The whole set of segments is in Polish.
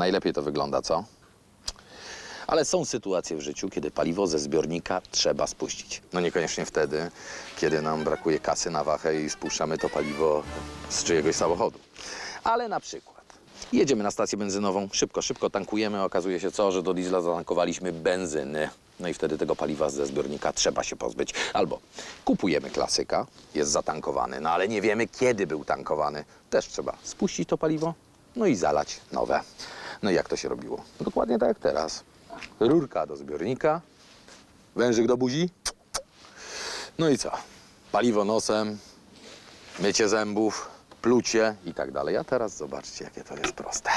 Najlepiej to wygląda, co? Ale są sytuacje w życiu, kiedy paliwo ze zbiornika trzeba spuścić. No niekoniecznie wtedy, kiedy nam brakuje kasy na wachę i spuszczamy to paliwo z czyjegoś samochodu. Ale na przykład jedziemy na stację benzynową, szybko, szybko tankujemy, okazuje się co, że do diesla zatankowaliśmy benzyny. No i wtedy tego paliwa ze zbiornika trzeba się pozbyć. Albo kupujemy klasyka, jest zatankowany, no ale nie wiemy kiedy był tankowany. Też trzeba spuścić to paliwo, no i zalać nowe. No i jak to się robiło? Dokładnie tak jak teraz. Rurka do zbiornika, wężyk do buzi. No i co? Paliwo nosem, mycie zębów, plucie i tak dalej. A teraz zobaczcie, jakie to jest proste.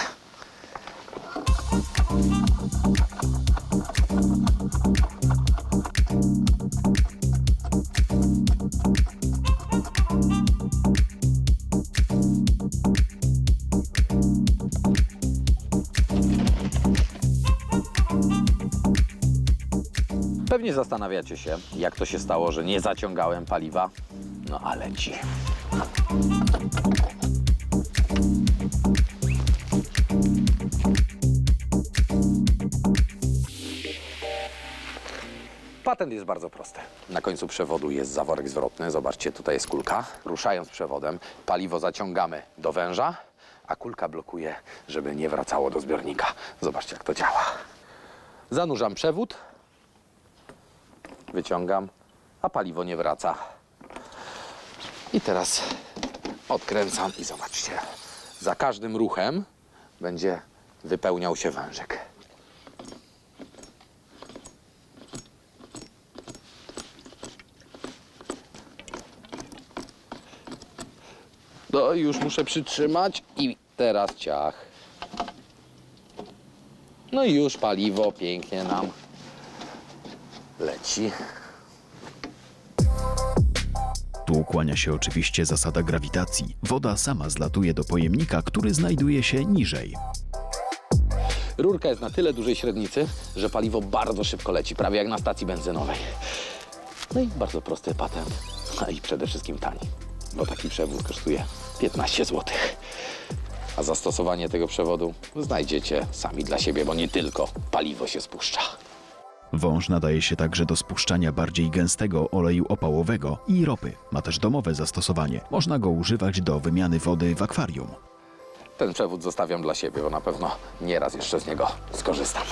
Pewnie zastanawiacie się, jak to się stało, że nie zaciągałem paliwa. No ale ci. Patent jest bardzo prosty. Na końcu przewodu jest zaworek zwrotny. Zobaczcie, tutaj jest kulka. Ruszając przewodem, paliwo zaciągamy do węża, a kulka blokuje, żeby nie wracało do zbiornika. Zobaczcie, jak to działa. Zanurzam przewód, wyciągam, a paliwo nie wraca. I teraz odkręcam i zobaczcie, za każdym ruchem będzie wypełniał się wężyk. No już muszę przytrzymać i teraz ciach. No i już paliwo pięknie nam leci. Tu ukłania się oczywiście zasada grawitacji. Woda sama zlatuje do pojemnika, który znajduje się niżej. Rurka jest na tyle dużej średnicy, że paliwo bardzo szybko leci, prawie jak na stacji benzynowej. No i bardzo prosty patent, a i przede wszystkim tani, bo taki przewód kosztuje 15 zł. A zastosowanie tego przewodu znajdziecie sami dla siebie, bo nie tylko paliwo się spuszcza. Wąż nadaje się także do spuszczania bardziej gęstego oleju opałowego i ropy. Ma też domowe zastosowanie. Można go używać do wymiany wody w akwarium. Ten przewód zostawiam dla siebie, bo na pewno nieraz jeszcze z niego skorzystam.